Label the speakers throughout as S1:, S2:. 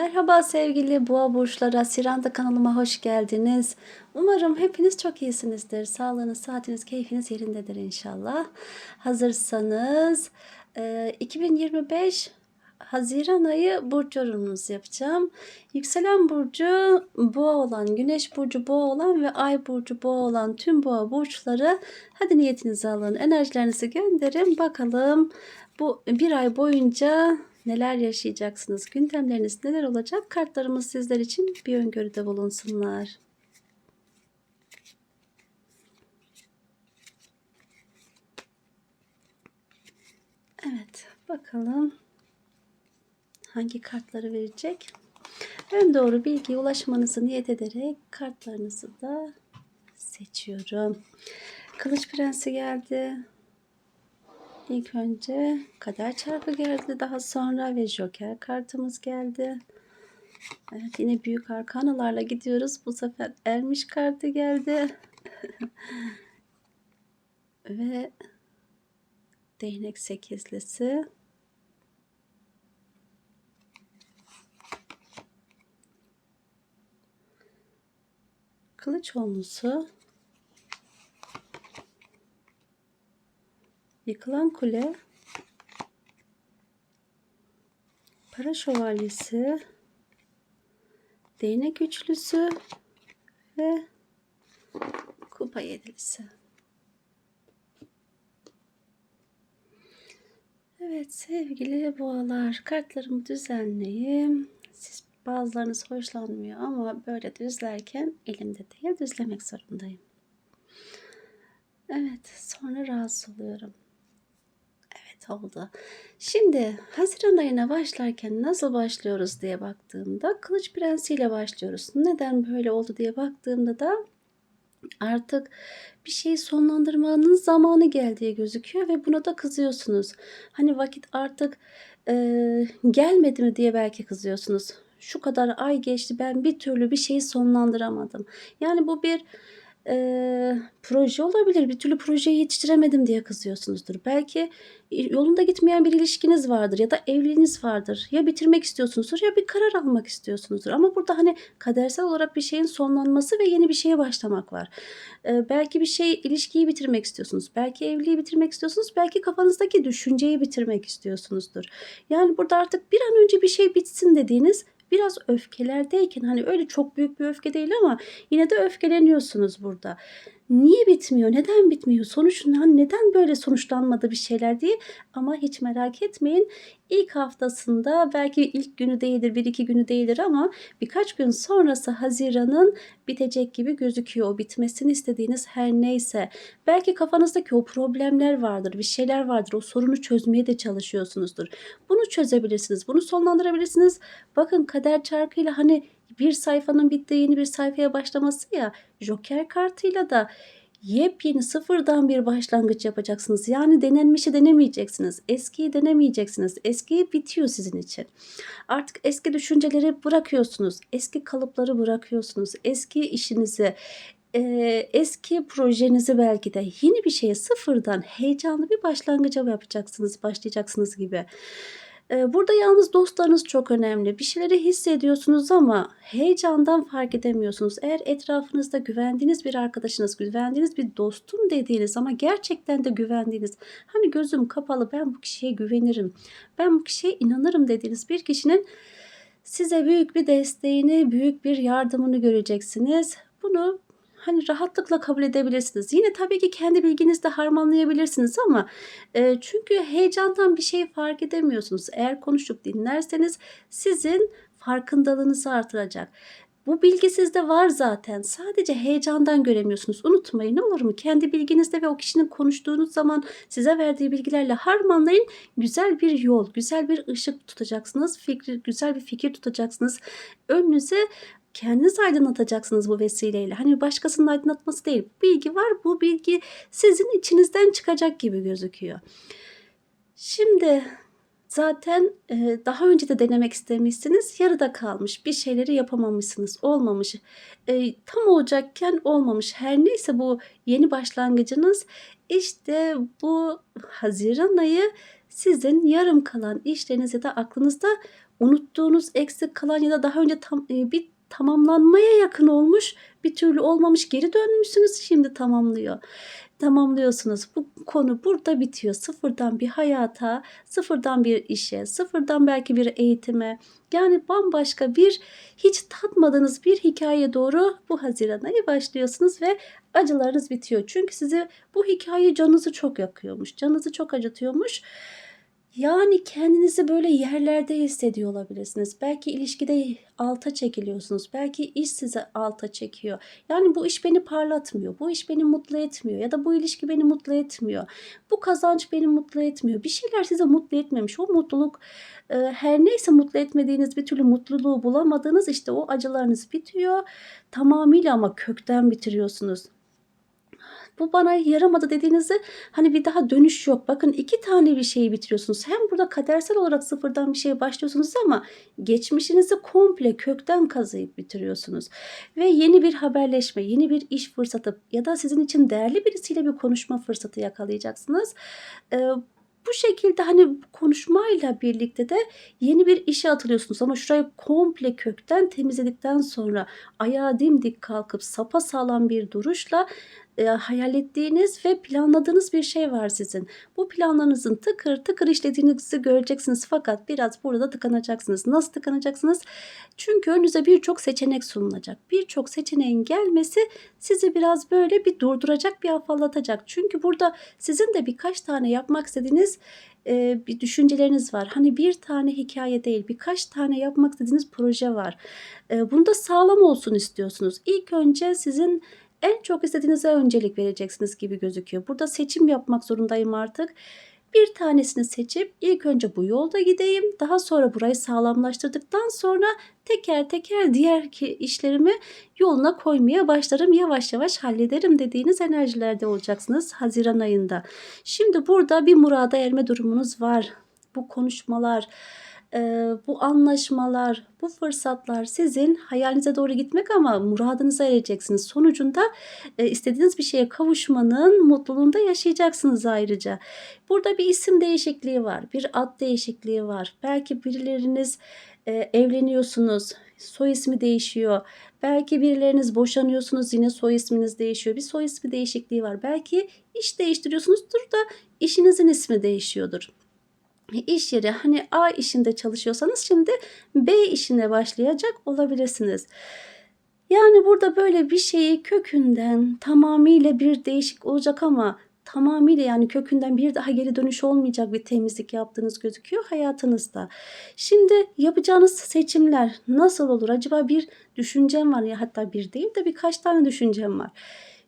S1: Merhaba sevgili boğa burçları, Siranda kanalıma hoş geldiniz. Umarım hepiniz çok iyisinizdir. Sağlığınız, saatiniz, keyfiniz yerindedir inşallah. Hazırsanız e, 2025 Haziran ayı burç yorumunuzu yapacağım. Yükselen burcu boğa olan, güneş burcu boğa olan ve ay burcu boğa olan tüm boğa burçları hadi niyetinizi alın, enerjilerinizi gönderin. Bakalım bu bir ay boyunca neler yaşayacaksınız? Gündemleriniz neler olacak? Kartlarımız sizler için bir öngörüde bulunsunlar. Evet, bakalım hangi kartları verecek? En doğru bilgiye ulaşmanızı niyet ederek kartlarınızı da seçiyorum. Kılıç Prensi geldi. İlk önce kader çarkı geldi. Daha sonra ve joker kartımız geldi. Evet yine büyük arkanalarla gidiyoruz. Bu sefer ermiş kartı geldi. ve değnek sekizlisi. Kılıç onlusu. Yıkılan kule, para şövalyesi, değnek üçlüsü ve kupa yedilisi. Evet sevgili boğalar kartlarımı düzenleyeyim. Siz bazılarınız hoşlanmıyor ama böyle düzlerken elimde değil düzlemek zorundayım. Evet sonra rahatsız oluyorum oldu. Şimdi Haziran ayına başlarken nasıl başlıyoruz diye baktığımda Kılıç Prensi ile başlıyoruz. Neden böyle oldu diye baktığımda da artık bir şeyi sonlandırmanın zamanı geldiği gözüküyor ve buna da kızıyorsunuz. Hani vakit artık e, gelmedi mi diye belki kızıyorsunuz. Şu kadar ay geçti ben bir türlü bir şeyi sonlandıramadım. Yani bu bir e, proje olabilir. Bir türlü projeyi yetiştiremedim diye kızıyorsunuzdur. Belki yolunda gitmeyen bir ilişkiniz vardır ya da evliliğiniz vardır. Ya bitirmek istiyorsunuzdur ya bir karar almak istiyorsunuzdur. Ama burada hani kadersel olarak bir şeyin sonlanması ve yeni bir şeye başlamak var. E, belki bir şey ilişkiyi bitirmek istiyorsunuz. Belki evliliği bitirmek istiyorsunuz. Belki kafanızdaki düşünceyi bitirmek istiyorsunuzdur. Yani burada artık bir an önce bir şey bitsin dediğiniz biraz öfkelerdeyken hani öyle çok büyük bir öfke değil ama yine de öfkeleniyorsunuz burada niye bitmiyor, neden bitmiyor, sonuç neden böyle sonuçlanmadı bir şeyler diye ama hiç merak etmeyin. İlk haftasında belki ilk günü değildir, bir iki günü değildir ama birkaç gün sonrası Haziran'ın bitecek gibi gözüküyor. O bitmesini istediğiniz her neyse. Belki kafanızdaki o problemler vardır, bir şeyler vardır. O sorunu çözmeye de çalışıyorsunuzdur. Bunu çözebilirsiniz, bunu sonlandırabilirsiniz. Bakın kader çarkıyla hani bir sayfanın bittiği yeni bir sayfaya başlaması ya Joker kartıyla da yepyeni sıfırdan bir başlangıç yapacaksınız. Yani denenmişi denemeyeceksiniz. Eskiyi denemeyeceksiniz. Eskiyi bitiyor sizin için. Artık eski düşünceleri bırakıyorsunuz. Eski kalıpları bırakıyorsunuz. Eski işinizi, eski projenizi belki de yeni bir şeye sıfırdan heyecanlı bir başlangıca yapacaksınız, başlayacaksınız gibi. Burada yalnız dostlarınız çok önemli. Bir şeyleri hissediyorsunuz ama heyecandan fark edemiyorsunuz. Eğer etrafınızda güvendiğiniz bir arkadaşınız, güvendiğiniz bir dostum dediğiniz ama gerçekten de güvendiğiniz, hani gözüm kapalı ben bu kişiye güvenirim, ben bu kişiye inanırım dediğiniz bir kişinin size büyük bir desteğini, büyük bir yardımını göreceksiniz. Bunu hani rahatlıkla kabul edebilirsiniz. Yine tabii ki kendi bilginizde harmanlayabilirsiniz ama e, çünkü heyecandan bir şey fark edemiyorsunuz. Eğer konuşup dinlerseniz sizin farkındalığınızı artıracak. Bu bilgi sizde var zaten. Sadece heyecandan göremiyorsunuz. Unutmayın olur mu? Kendi bilginizde ve o kişinin konuştuğunuz zaman size verdiği bilgilerle harmanlayın. Güzel bir yol, güzel bir ışık tutacaksınız. Fikri, güzel bir fikir tutacaksınız. Önünüze kendiniz aydınlatacaksınız bu vesileyle. Hani başkasının aydınlatması değil. Bilgi var. Bu bilgi sizin içinizden çıkacak gibi gözüküyor. Şimdi zaten e, daha önce de denemek istemişsiniz. Yarıda kalmış. Bir şeyleri yapamamışsınız. Olmamış. E, tam olacakken olmamış. Her neyse bu yeni başlangıcınız işte bu Haziran ayı sizin yarım kalan işleriniz ya da aklınızda unuttuğunuz, eksik kalan ya da daha önce tam, eee, bir tamamlanmaya yakın olmuş, bir türlü olmamış, geri dönmüşsünüz, şimdi tamamlıyor tamamlıyorsunuz. Bu konu burada bitiyor. Sıfırdan bir hayata, sıfırdan bir işe, sıfırdan belki bir eğitime, yani bambaşka bir hiç tatmadığınız bir hikâyeye doğru bu haziran ayı başlıyorsunuz ve acılarınız bitiyor. Çünkü sizi bu hikâye canınızı çok yakıyormuş, canınızı çok acıtıyormuş. Yani kendinizi böyle yerlerde hissediyor olabilirsiniz. Belki ilişkide alta çekiliyorsunuz. Belki iş sizi alta çekiyor. Yani bu iş beni parlatmıyor. Bu iş beni mutlu etmiyor. Ya da bu ilişki beni mutlu etmiyor. Bu kazanç beni mutlu etmiyor. Bir şeyler size mutlu etmemiş. O mutluluk e, her neyse mutlu etmediğiniz bir türlü mutluluğu bulamadığınız işte o acılarınız bitiyor. Tamamıyla ama kökten bitiriyorsunuz bu bana yaramadı dediğinizde hani bir daha dönüş yok. Bakın iki tane bir şeyi bitiriyorsunuz. Hem burada kadersel olarak sıfırdan bir şeye başlıyorsunuz ama geçmişinizi komple kökten kazıyıp bitiriyorsunuz. Ve yeni bir haberleşme, yeni bir iş fırsatı ya da sizin için değerli birisiyle bir konuşma fırsatı yakalayacaksınız. Ee, bu şekilde hani konuşmayla birlikte de yeni bir işe atılıyorsunuz ama şurayı komple kökten temizledikten sonra ayağa dimdik kalkıp sapa sağlam bir duruşla e, hayal ettiğiniz ve planladığınız bir şey var sizin. Bu planlarınızın tıkır tıkır işlediğinizi göreceksiniz fakat biraz burada tıkanacaksınız. Nasıl tıkanacaksınız? Çünkü önünüze birçok seçenek sunulacak. Birçok seçeneğin gelmesi sizi biraz böyle bir durduracak, bir afallatacak. Çünkü burada sizin de birkaç tane yapmak istediğiniz e, bir düşünceleriniz var. Hani bir tane hikaye değil, birkaç tane yapmak istediğiniz proje var. E, bunda sağlam olsun istiyorsunuz. İlk önce sizin en çok istediğinize öncelik vereceksiniz gibi gözüküyor. Burada seçim yapmak zorundayım artık. Bir tanesini seçip ilk önce bu yolda gideyim. Daha sonra burayı sağlamlaştırdıktan sonra teker teker diğer işlerimi yoluna koymaya başlarım. Yavaş yavaş hallederim dediğiniz enerjilerde olacaksınız Haziran ayında. Şimdi burada bir murada erme durumunuz var. Bu konuşmalar, e, bu anlaşmalar, bu fırsatlar sizin hayalinize doğru gitmek ama muradınıza ereceksiniz. Sonucunda e, istediğiniz bir şeye kavuşmanın mutluluğunda yaşayacaksınız ayrıca. Burada bir isim değişikliği var, bir ad değişikliği var. Belki birileriniz e, evleniyorsunuz, soy ismi değişiyor. Belki birileriniz boşanıyorsunuz yine soy isminiz değişiyor. Bir soy ismi değişikliği var. Belki iş değiştiriyorsunuzdur da işinizin ismi değişiyordur iş yeri hani A işinde çalışıyorsanız şimdi B işine başlayacak olabilirsiniz. Yani burada böyle bir şeyi kökünden tamamıyla bir değişik olacak ama tamamıyla yani kökünden bir daha geri dönüş olmayacak bir temizlik yaptığınız gözüküyor hayatınızda. Şimdi yapacağınız seçimler nasıl olur? Acaba bir düşüncem var ya hatta bir değil de birkaç tane düşüncem var.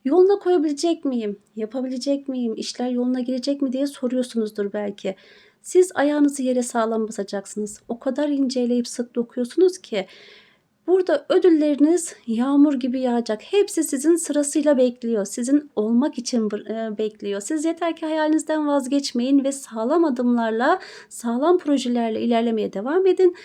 S1: Yoluna koyabilecek miyim? Yapabilecek miyim? İşler yoluna girecek mi diye soruyorsunuzdur belki. Siz ayağınızı yere sağlam basacaksınız. O kadar inceleyip sık dokuyorsunuz ki burada ödülleriniz yağmur gibi yağacak. Hepsi sizin sırasıyla bekliyor. Sizin olmak için e, bekliyor. Siz yeter ki hayalinizden vazgeçmeyin ve sağlam adımlarla, sağlam projelerle ilerlemeye devam edin.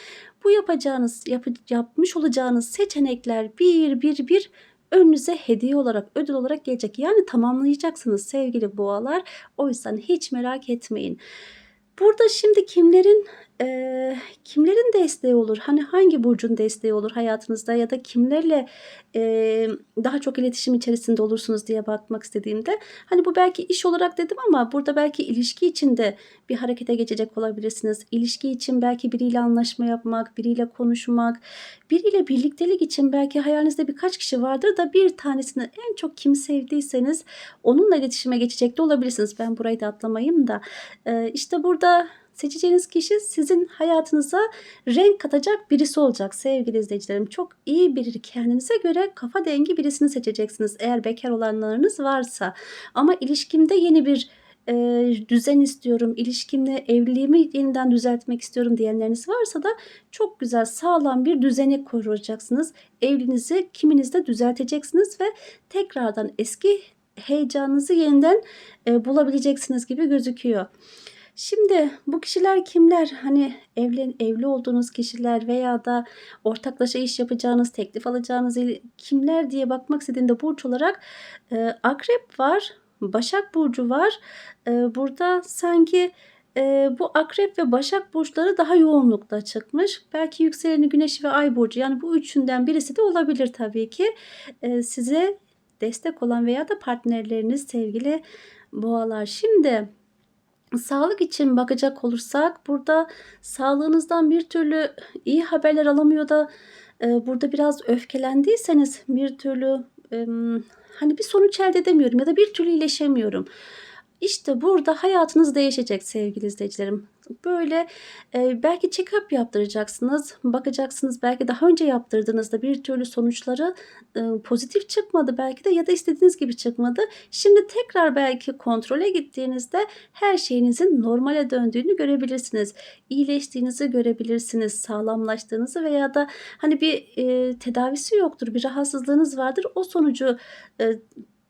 S1: Bu yapacağınız, yap, yapmış olacağınız seçenekler bir bir bir önünüze hediye olarak, ödül olarak gelecek. Yani tamamlayacaksınız sevgili boğalar. O yüzden hiç merak etmeyin. Burada şimdi kimlerin e, kimlerin desteği olur? Hani hangi burcun desteği olur hayatınızda ya da kimlerle e, daha çok iletişim içerisinde olursunuz diye bakmak istediğimde hani bu belki iş olarak dedim ama burada belki ilişki içinde bir harekete geçecek olabilirsiniz. İlişki için belki biriyle anlaşma yapmak, biriyle konuşmak, biriyle birliktelik için belki hayalinizde birkaç kişi vardır da bir tanesini en çok kim sevdiyseniz onunla iletişime geçecek de olabilirsiniz. Ben burayı da atlamayayım da e, işte burada Seçeceğiniz kişi sizin hayatınıza renk katacak birisi olacak sevgili izleyicilerim. Çok iyi biri kendinize göre kafa dengi birisini seçeceksiniz eğer bekar olanlarınız varsa. Ama ilişkimde yeni bir e, düzen istiyorum, ilişkimle evliliğimi yeniden düzeltmek istiyorum diyenleriniz varsa da çok güzel sağlam bir düzeni kuracaksınız. Evliliğinizi kiminizde düzelteceksiniz ve tekrardan eski heyecanınızı yeniden e, bulabileceksiniz gibi gözüküyor. Şimdi bu kişiler kimler? Hani evli, evli olduğunuz kişiler veya da ortaklaşa iş yapacağınız, teklif alacağınız kimler diye bakmak istediğinde burç olarak e, akrep var, başak burcu var. E, burada sanki eee, bu Akrep ve Başak burçları daha yoğunlukta çıkmış. Belki yükseleni Güneşi ve Ay burcu yani bu üçünden birisi de olabilir tabii ki. Eee, size destek olan veya da partnerleriniz sevgili Boğalar. Şimdi sağlık için bakacak olursak burada sağlığınızdan bir türlü iyi haberler alamıyor da, eee, burada biraz öfkelendiyseniz bir türlü, emm, hani, bir sonuç elde edemiyorum ya da bir türlü iyileşemiyorum. İşte burada hayatınız değişecek sevgili izleyicilerim. Böyle, eee, belki check-up yaptıracaksınız. Bakacaksınız belki daha önce yaptırdığınızda bir türlü sonuçları, ııı, pozitif çıkmadı belki de ya da istediğiniz gibi çıkmadı. Şimdi tekrar belki kontrole gittiğinizde her şeyinizin normale döndüğünü görebilirsiniz. İyileştiğinizi görebilirsiniz. Sağlamlaştığınızı veya da, hani, bir, eee, tedavisi yoktur, bir rahatsızlığınız vardır. O sonucu, eee,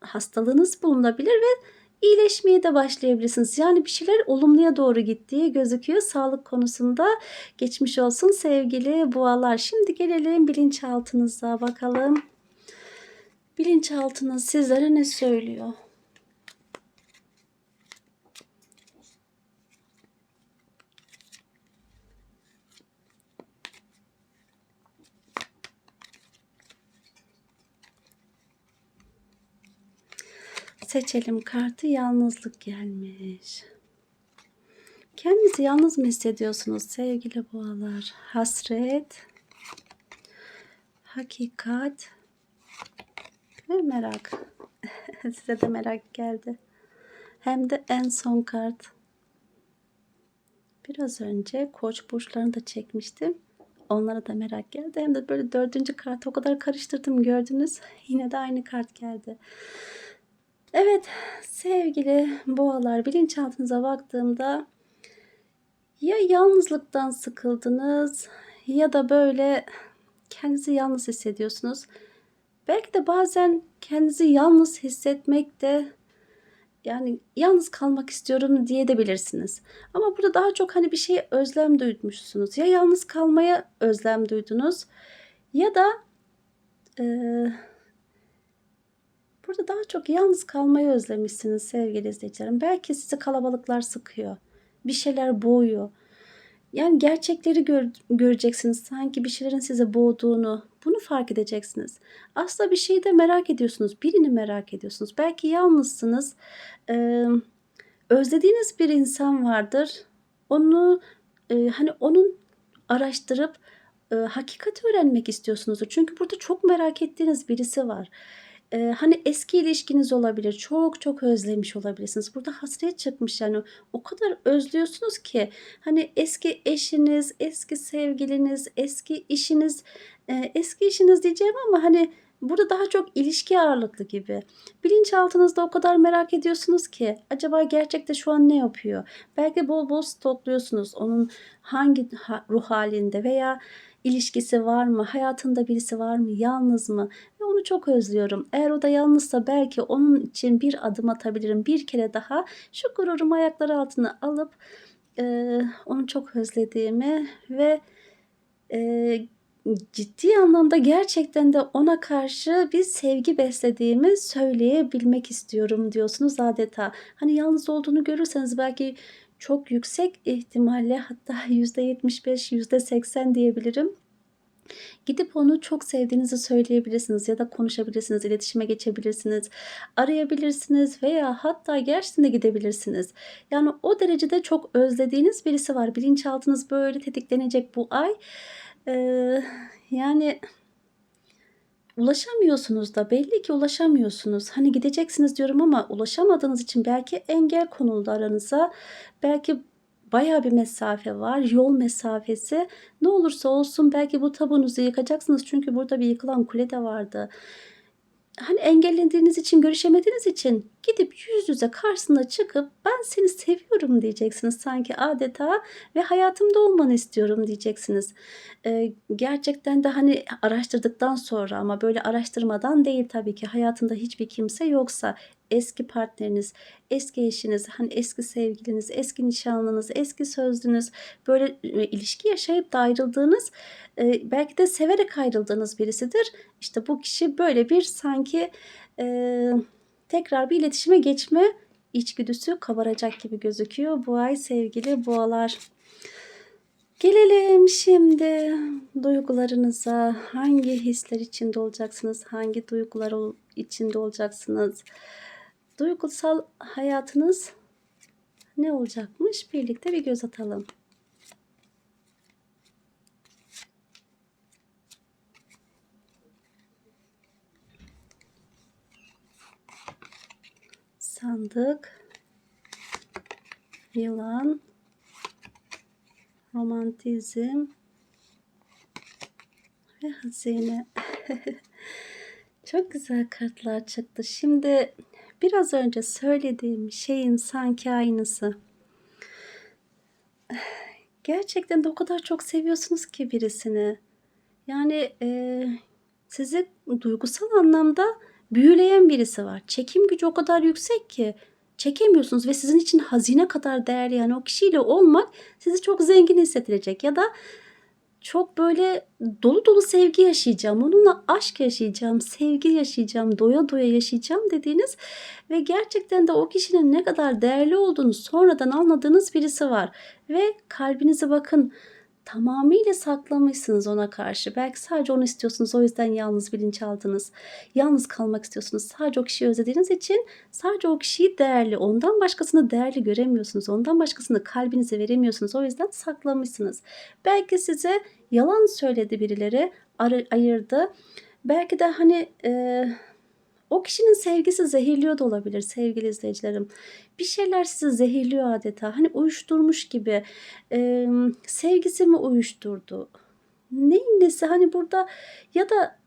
S1: hastalığınız bulunabilir ve iyileşmeye de başlayabilirsiniz. Yani bir şeyler olumluya doğru gittiği gözüküyor sağlık konusunda. Geçmiş olsun sevgili Boğalar. Şimdi gelelim bilinçaltınıza bakalım. Bilinçaltınız sizlere ne söylüyor? Seçelim kartı. Yalnızlık gelmiş. Kendinizi yalnız mı hissediyorsunuz sevgili Boğalar? Hasret, hakikat ve merak. Size de merak geldi. Hem de en son kart. Biraz önce Koç burçlarını da çekmiştim. Onlara da merak geldi. Hem de böyle 4. kartı o kadar karıştırdım gördünüz. Yine de aynı kart geldi. Evet sevgili Boğalar bilinçaltınıza baktığımda ya yalnızlıktan sıkıldınız ya da böyle kendinizi yalnız hissediyorsunuz. Belki de bazen kendinizi yalnız hissetmek de yani yalnız kalmak istiyorum diyebilirsiniz. Ama burada daha çok hani bir şeye özlem duymuşsunuz. Ya yalnız kalmaya özlem duydunuz ya da eee Burada daha çok yalnız kalmayı özlemişsiniz sevgili izleyicilerim. Belki sizi kalabalıklar sıkıyor. Bir şeyler boğuyor. Yani gerçekleri gör, göreceksiniz. Sanki bir şeylerin sizi boğduğunu. Bunu fark edeceksiniz. Aslında bir şeyi de merak ediyorsunuz. Birini merak ediyorsunuz. Belki yalnızsınız. Ee, özlediğiniz bir insan vardır. Onu e, hani onun araştırıp e, hakikat öğrenmek istiyorsunuz. Çünkü burada çok merak ettiğiniz birisi var. Eee, hani, eski ilişkiniz olabilir. Çok çok özlemiş olabilirsiniz. Burada hasret çıkmış, yani, o kadar özlüyorsunuz ki, hani, eski eşiniz, eski sevgiliniz, eski işiniz, eee, eski işiniz diyeceğim ama, hani, burada daha çok ilişki ağırlıklı gibi. Bilinçaltınızda o kadar merak ediyorsunuz ki acaba gerçekte şu an ne yapıyor? Belki bol bol stokluyorsunuz. Onun hangi ha ruh halinde veya ilişkisi var mı? Hayatında birisi var mı? Yalnız mı? Ve onu çok özlüyorum. Eğer o da yalnızsa belki onun için bir adım atabilirim. Bir kere daha şu gururumu ayakları altına alıp eee, onu çok özlediğimi ve eee, ciddi anlamda gerçekten de ona karşı bir sevgi beslediğimi söyleyebilmek istiyorum diyorsunuz adeta. Hani yalnız olduğunu görürseniz belki çok yüksek ihtimalle hatta %75, %80 diyebilirim. Gidip onu çok sevdiğinizi söyleyebilirsiniz ya da konuşabilirsiniz, iletişime geçebilirsiniz, arayabilirsiniz veya hatta gerçekten de gidebilirsiniz. Yani o derecede çok özlediğiniz birisi var. Bilinçaltınız böyle tetiklenecek bu ay. Eee, yani ulaşamıyorsunuz da belli ki ulaşamıyorsunuz. Hani gideceksiniz diyorum ama ulaşamadığınız için belki engel konuldu aranıza. Belki bayağı bir mesafe var, yol mesafesi. Ne olursa olsun belki bu tabunuzu yıkacaksınız çünkü burada bir yıkılan kule de vardı hani engellendiğiniz için, görüşemediğiniz için gidip yüz yüze karşısına çıkıp ben seni seviyorum diyeceksiniz sanki adeta ve hayatımda olmanı istiyorum diyeceksiniz. Eee, gerçekten de hani araştırdıktan sonra ama böyle araştırmadan değil tabii ki hayatında hiçbir kimse yoksa eski partneriniz, eski eşiniz, hani eski sevgiliniz, eski nişanlınız, eski sözlünüz böyle e, ilişki yaşayıp da ayrıldığınız e, belki de severek ayrıldığınız birisidir. İşte bu kişi böyle bir sanki e, tekrar bir iletişime geçme içgüdüsü kabaracak gibi gözüküyor bu ay sevgili boğalar. Gelelim şimdi duygularınıza. Hangi hisler içinde olacaksınız? Hangi duygular içinde olacaksınız? Duygusal hayatınız ne olacakmış? Birlikte bir göz atalım. Sandık, yılan, romantizm ve hazine. Çok güzel kartlar çıktı. Şimdi biraz önce söylediğim şeyin sanki aynısı. Gerçekten de o kadar çok seviyorsunuz ki birisini. Yani eee, sizi duygusal anlamda büyüleyen birisi var. Çekim gücü o kadar yüksek ki çekemiyorsunuz ve sizin için hazine kadar değerli. Yani o kişiyle olmak sizi çok zengin hissettirecek ya da çok böyle dolu dolu sevgi yaşayacağım, onunla aşk yaşayacağım, sevgi yaşayacağım, doya doya yaşayacağım dediğiniz ve gerçekten de o kişinin ne kadar değerli olduğunu sonradan anladığınız birisi var. Ve kalbinizi bakın tamamıyla saklamışsınız ona karşı. Belki sadece onu istiyorsunuz o yüzden yalnız bilinçaltınız. Yalnız kalmak istiyorsunuz. Sadece o kişiyi özlediğiniz için sadece o kişiyi değerli, ondan başkasını değerli göremiyorsunuz. Ondan başkasını kalbinize veremiyorsunuz. O yüzden saklamışsınız. Belki size yalan söyledi birileri, ayırdı. Belki de hani e, o kişinin sevgisi zehirliyor da olabilir sevgili izleyicilerim. Bir şeyler sizi zehirliyor adeta. Hani uyuşturmuş gibi. E, sevgisi mi uyuşturdu? Neyin nesi? Hani burada ya da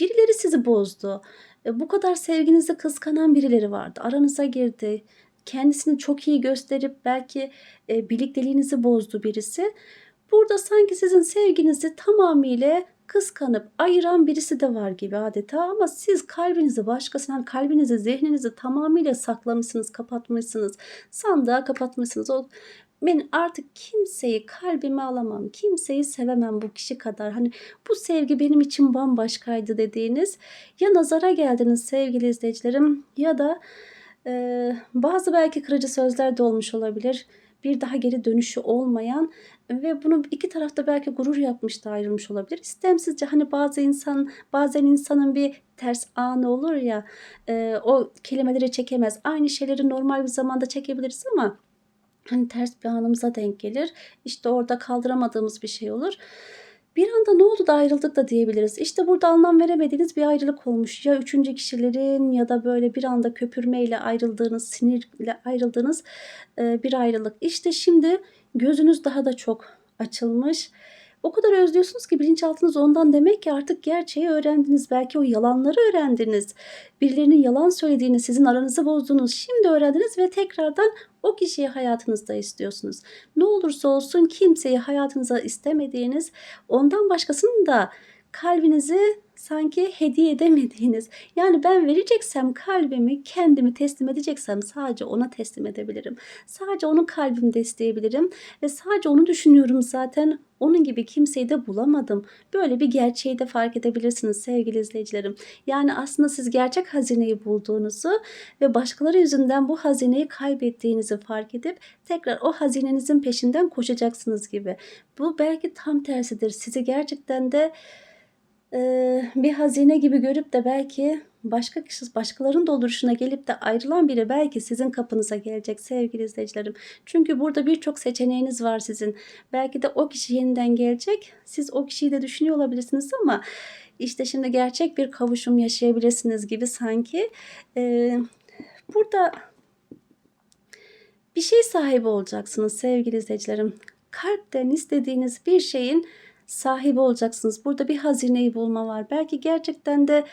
S1: birileri sizi bozdu. E, bu kadar sevginizi kıskanan birileri vardı. Aranıza girdi. Kendisini çok iyi gösterip belki e, birlikteliğinizi bozdu birisi. Burada sanki sizin sevginizi tamamıyla kıskanıp ayıran birisi de var gibi adeta. Ama siz kalbinizi başkasından kalbinizi zihninizi tamamıyla saklamışsınız kapatmışsınız. Sandığa kapatmışsınız. O ben artık kimseyi kalbime alamam kimseyi sevemem bu kişi kadar. Hani bu sevgi benim için bambaşkaydı dediğiniz ya nazara geldiniz sevgili izleyicilerim ya da e, bazı belki kırıcı sözler de olmuş olabilir bir daha geri dönüşü olmayan ve bunu iki tarafta belki gurur yapmış da ayrılmış olabilir. İstemsizce hani bazı insan bazen insanın bir ters anı olur ya e, o kelimeleri çekemez. Aynı şeyleri normal bir zamanda çekebiliriz ama hani ters bir anımıza denk gelir. İşte orada kaldıramadığımız bir şey olur. Bir anda ne oldu da ayrıldık da diyebiliriz. İşte burada anlam veremediğiniz bir ayrılık olmuş. Ya üçüncü kişilerin ya da böyle bir anda köpürmeyle ayrıldığınız, sinirle ayrıldığınız e, bir ayrılık. İşte şimdi gözünüz daha da çok açılmış. O kadar özlüyorsunuz ki bilinçaltınız ondan demek ki artık gerçeği öğrendiniz. Belki o yalanları öğrendiniz. Birilerinin yalan söylediğini, sizin aranızı bozduğunuz şimdi öğrendiniz ve tekrardan o kişiyi hayatınızda istiyorsunuz. Ne olursa olsun kimseyi hayatınıza istemediğiniz, ondan başkasının da kalbinizi sanki hediye edemediğiniz. Yani ben vereceksem kalbimi kendimi teslim edeceksem sadece ona teslim edebilirim. Sadece onun kalbini isteyebilirim ve sadece onu düşünüyorum zaten. Onun gibi kimseyi de bulamadım. Böyle bir gerçeği de fark edebilirsiniz sevgili izleyicilerim. Yani aslında siz gerçek hazineyi bulduğunuzu ve başkaları yüzünden bu hazineyi kaybettiğinizi fark edip tekrar o hazinenizin peşinden koşacaksınız gibi. Bu belki tam tersidir. Sizi gerçekten de bir hazine gibi görüp de belki başka kişi başkalarının dolduruşuna gelip de ayrılan biri belki sizin kapınıza gelecek sevgili izleyicilerim. Çünkü burada birçok seçeneğiniz var sizin. Belki de o kişi yeniden gelecek. Siz o kişiyi de düşünüyor olabilirsiniz ama işte şimdi gerçek bir kavuşum yaşayabilirsiniz gibi sanki. Eee, burada bir şey sahibi olacaksınız sevgili izleyicilerim. Kalpten istediğiniz bir şeyin sahibi olacaksınız. Burada bir hazineyi bulma var. Belki gerçekten de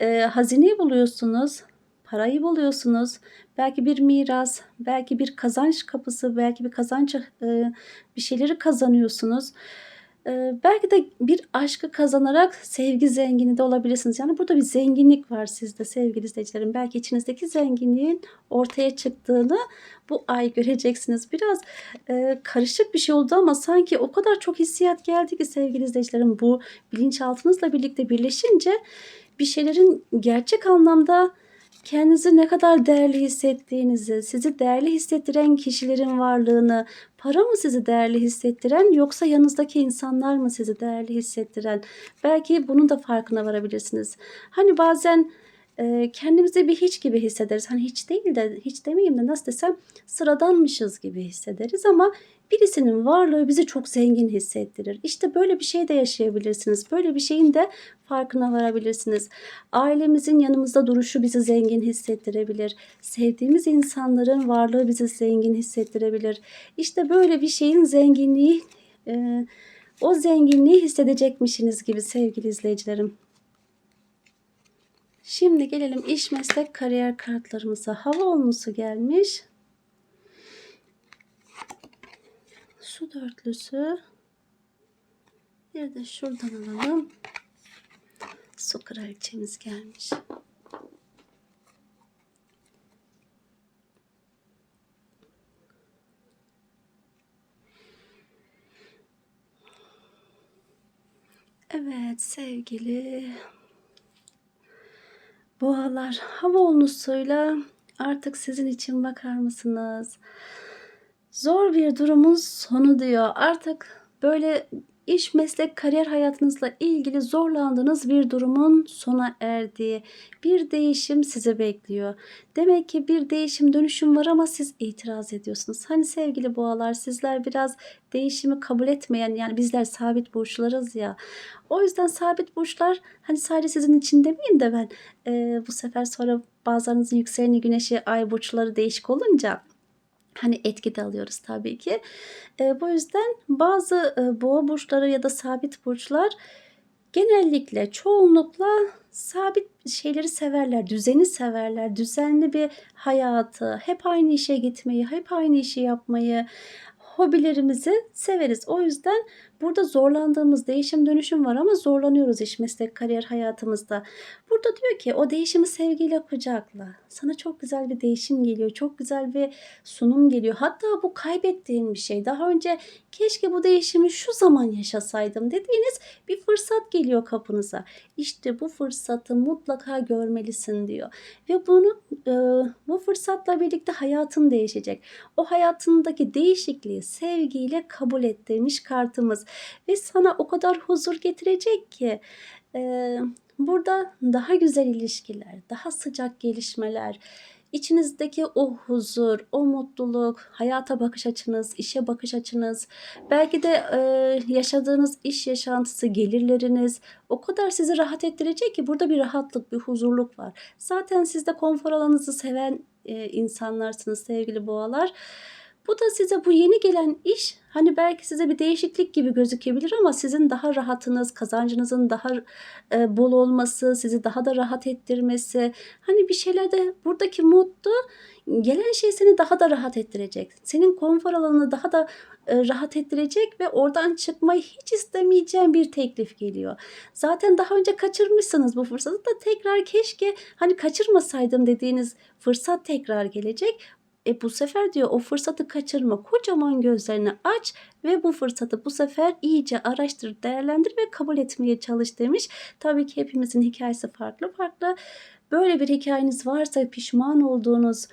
S1: e, hazineyi buluyorsunuz, parayı buluyorsunuz. Belki bir miras, belki bir kazanç kapısı, belki bir kazanç e, bir şeyleri kazanıyorsunuz. E, belki de bir aşkı kazanarak sevgi zengini de olabilirsiniz. Yani burada bir zenginlik var sizde sevgili izleyicilerim. Belki içinizdeki zenginliğin ortaya çıktığını bu ay göreceksiniz. Biraz e, karışık bir şey oldu ama sanki o kadar çok hissiyat geldi ki sevgili izleyicilerim bu bilinçaltınızla birlikte birleşince bir şeylerin gerçek anlamda kendinizi ne kadar değerli hissettiğinizi, sizi değerli hissettiren kişilerin varlığını, para mı sizi değerli hissettiren yoksa yanınızdaki insanlar mı sizi değerli hissettiren? Belki bunun da farkına varabilirsiniz. Hani bazen e, kendimizi bir hiç gibi hissederiz. Hani hiç değil de hiç demeyeyim de nasıl desem sıradanmışız gibi hissederiz ama birisinin varlığı bizi çok zengin hissettirir. İşte böyle bir şey de yaşayabilirsiniz. Böyle bir şeyin de farkına varabilirsiniz. Ailemizin yanımızda duruşu bizi zengin hissettirebilir. Sevdiğimiz insanların varlığı bizi zengin hissettirebilir. İşte böyle bir şeyin zenginliği e, o zenginliği hissedecekmişsiniz gibi sevgili izleyicilerim. Şimdi gelelim iş meslek kariyer kartlarımıza. Hava olmusu gelmiş. Su dörtlüsü. Bir de şuradan alalım. Su kraliçemiz gelmiş. Evet sevgili boğalar hava olmuşsuyla artık sizin için bakar mısınız? Zor bir durumun sonu diyor. Artık böyle iş, meslek, kariyer hayatınızla ilgili zorlandığınız bir durumun sona erdiği bir değişim sizi bekliyor. Demek ki bir değişim dönüşüm var ama siz itiraz ediyorsunuz. Hani sevgili boğalar sizler biraz değişimi kabul etmeyen yani bizler sabit burçlarız ya. O yüzden sabit burçlar hani sadece sizin için demeyeyim de ben e, bu sefer sonra bazılarınızın yükseleni güneşi ay burçları değişik olunca hani etki de alıyoruz tabii ki. E, bu yüzden bazı e, boğa burçları ya da sabit burçlar genellikle çoğunlukla sabit şeyleri severler, düzeni severler, düzenli bir hayatı, hep aynı işe gitmeyi, hep aynı işi yapmayı, hobilerimizi severiz. O yüzden burada zorlandığımız değişim dönüşüm var ama zorlanıyoruz iş meslek kariyer hayatımızda. Burada diyor ki o değişimi sevgiyle kucakla. Sana çok güzel bir değişim geliyor. Çok güzel bir sunum geliyor. Hatta bu kaybettiğin bir şey. Daha önce keşke bu değişimi şu zaman yaşasaydım dediğiniz bir fırsat geliyor kapınıza. İşte bu fırsatı mutlaka görmelisin diyor. Ve bunu e, bu fırsatla birlikte hayatın değişecek. O hayatındaki değişikliği sevgiyle kabul et demiş kartımız. Ve sana o kadar huzur getirecek ki e, burada daha güzel ilişkiler, daha sıcak gelişmeler, içinizdeki o huzur, o mutluluk, hayata bakış açınız, işe bakış açınız, belki de e, yaşadığınız iş yaşantısı, gelirleriniz o kadar sizi rahat ettirecek ki burada bir rahatlık, bir huzurluk var. Zaten siz de konfor alanınızı seven e, insanlarsınız sevgili boğalar. Bu da size bu yeni gelen iş hani belki size bir değişiklik gibi gözükebilir ama sizin daha rahatınız, kazancınızın daha e, bol olması, sizi daha da rahat ettirmesi. Hani bir şeylerde buradaki mutlu gelen şey seni daha da rahat ettirecek. Senin konfor alanını daha da e, rahat ettirecek ve oradan çıkmayı hiç istemeyeceğin bir teklif geliyor. Zaten daha önce kaçırmışsınız bu fırsatı da tekrar keşke hani kaçırmasaydım dediğiniz fırsat tekrar gelecek. E bu sefer diyor o fırsatı kaçırma. Kocaman gözlerini aç ve bu fırsatı bu sefer iyice araştır, değerlendir ve kabul etmeye çalış demiş. Tabii ki hepimizin hikayesi farklı farklı. Böyle bir hikayeniz varsa pişman olduğunuz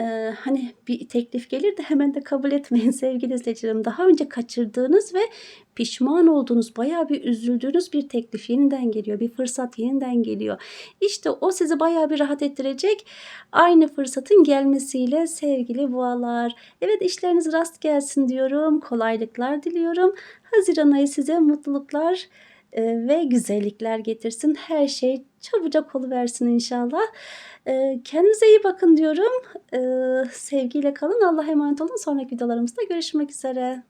S1: e, hani bir teklif gelir de hemen de kabul etmeyin sevgili izleyicilerim. Daha önce kaçırdığınız ve pişman olduğunuz, bayağı bir üzüldüğünüz bir teklif yeniden geliyor. Bir fırsat yeniden geliyor. İşte o sizi bayağı bir rahat ettirecek. Aynı fırsatın gelmesiyle sevgili boğalar. Evet işleriniz rast gelsin diyorum. Kolaylıklar diliyorum. Haziran ayı size mutluluklar ve güzellikler getirsin. Her şey çabucak oluversin inşallah. Kendinize iyi bakın diyorum. Sevgiyle kalın. Allah'a emanet olun. Sonraki videolarımızda görüşmek üzere.